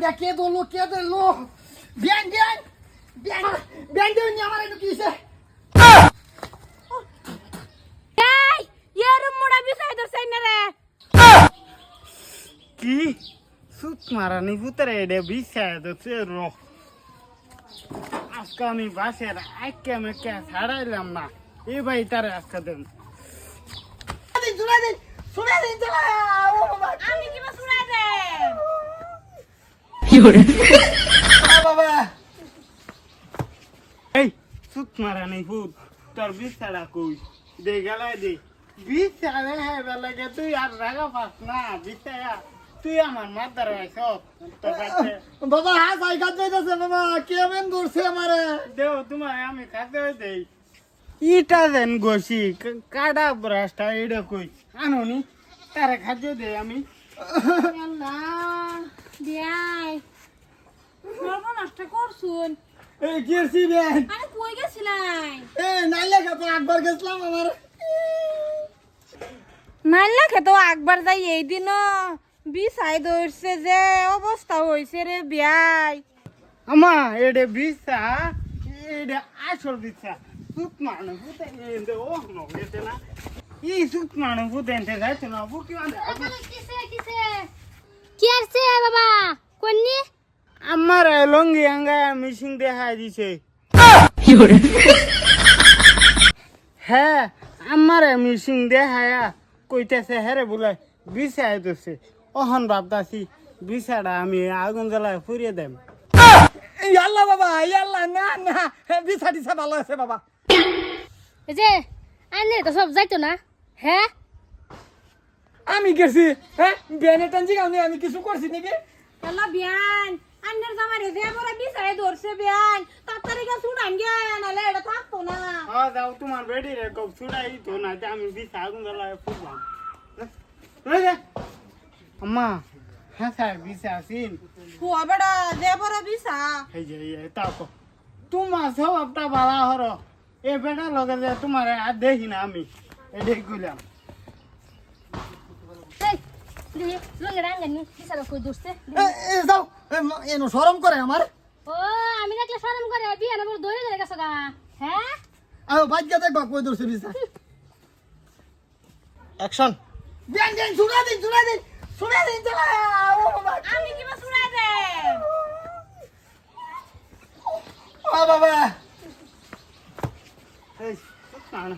ওইটা কে দলো কে দিলো বিয়ান বিয়ান বিয়ান বিয়ান দিও নি আমার একটু কিসে এই ইয়ার মুড়া বিছাই দরছাই না রে। কি? সুত মারানি ভূতের এডে বিষায় তো র। আজকে আমি বাসের আইকে মেকে ছাড়াইলাম না। এই ভাই তার আজকে দেন। দিন শুনে দিন শুনে দিন আমি কিবা শুনাই দে বাবা এই সুত মারানি ভূত তোর বিছাড়া কই? দে গেলাই দে। বিছাড়ে তুই আর রাগা পাস না তুই আমার মাথার আইস কাছে বাবা হ্যাঁ বাবা কেমন দূরছে আমারে? দেও তোমার আমি ইটা দেন গোসি কাডা ব্রাশটা এটা কই? আনোনি তারে খাদ্য দে আমি। আল্লাহ। দিয়াই সর্বনাশ করছুন। এই কিরছি বেন আরে কই গেছিলাই? এই নাইলে তো একবার গেছিলাম আমার। নাল্লা খেত একবার যাই এই দিনও বিছাই ধরছে যে অবস্থা হয়েছে রে বিয়াই। আমা এডে বিসা এডে আসল বিসা সুত মানে ফুতে এন্ডে ও নো না। ই সুত মানে ফুতে এন্ডে যাইতে না বুকি কিসে কিসে? কি আসছে বাবা? কোননি আমার লঙ্গি আঙ্গা মিশিং দেখাই দিছে। হ্যাঁ আমার মিশিং দেখায়া কইতেছে হ্যারে বলে বিছাই দিছে অহন ভাবতাছি বিছাটা আমি আগুন জ্বালায় ফুরিয়ে দেম। ইয়াল্লা বাবা ইয়াল্লা না না বিছা টিছা ভালো আছে বাবা। এই যে আনে তো সব যাইতো না। হ্যাঁ? আমি গেছি হ্যাঁ? বেনে টানছি আমি আমি কিছু করছি নাকি? এলা বিয়ান আন্নের জামারে যে বড় বিছাই ধরছে বিয়ান তাড়াতাড়ি গা শুনান গে নালে এটা থাকতো না। হ্যাঁ যাও তোমার বেডি রে কব ছুড়াই তো না যে আমি বিছা আগুন জ্বালায় ফুরলাম এই আম্মা হ্যাঁ স্যার বিছা আসিন হুয়া বড় যে বড় বিছা এই যে এই তাও কো তোমার স্বভাবটা ভালো হর। এ বেটা লগে যে তোমার আর দেখি না আমি। এটাই কইলাম এই দিদি লঙ্গে রাঙ্গানি বিছাটা কই ধরছে এ যাও। এনো শরম করে আমার। ও আমি দেখলে শরম করে বিয়ান বড় ধরে ধরে গেছে গা। হ্যাঁ? আও ভাগ্য দেখবা কই দূরছে বিছা অ্যাকশন। বিয়ান বিয়ান শুনে দিন শুনে দিন শুনে দিন চলা ও বাবা। আমি কিবা শুনাই দে ও বাবা। এই, না, না,